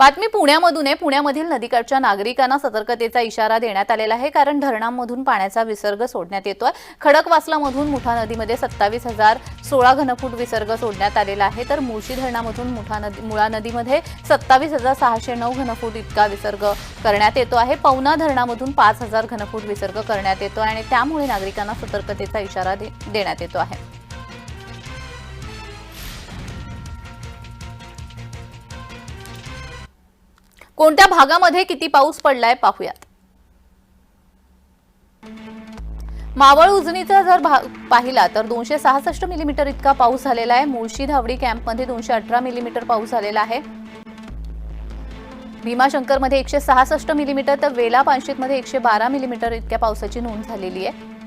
बातमी पुण्यामधून आहे. पुण्यामधील नदीकाठच्या नागरिकांना सतर्कतेचा इशारा देण्यात आलेला आहे कारण धरणांमधून पाण्याचा विसर्ग सोडण्यात येतोय. खडकवासलामधून मुठा नदीमध्ये सत्तावीस हजार सोळा घनफूट विसर्ग सोडण्यात आलेला आहे. तर मुळशी धरणामधून मुठा नदी मुळा नदीमध्ये सत्तावीस हजार सहाशे नऊ घनफूट इतका विसर्ग करण्यात येतो आहे. पवना धरणामधून पाच हजार घनफूट विसर्ग करण्यात येतो आणि त्यामुळे नागरिकांना सतर्कतेचा इशारा दे- देण्यात येतो आहे. कोणत्या भागामध्ये किती पाऊस पडलाय पाहूयात. मावळ उजनीचा जर भाग पाहिला तर दोनशे सहासष्ट मिलीमीटर इतका पाऊस झालेला आहे. मुळशी धावडी कॅम्पमध्ये दोनशे अठरा मिलीमीटर पाऊस झालेला आहे. भीमाशंकरमध्ये एकशे सहासष्ट मिलीमीटर तर वेला पानशीतमध्ये एकशे बारा मिलीमीटर इतक्या पावसाची नोंद झालेली आहे.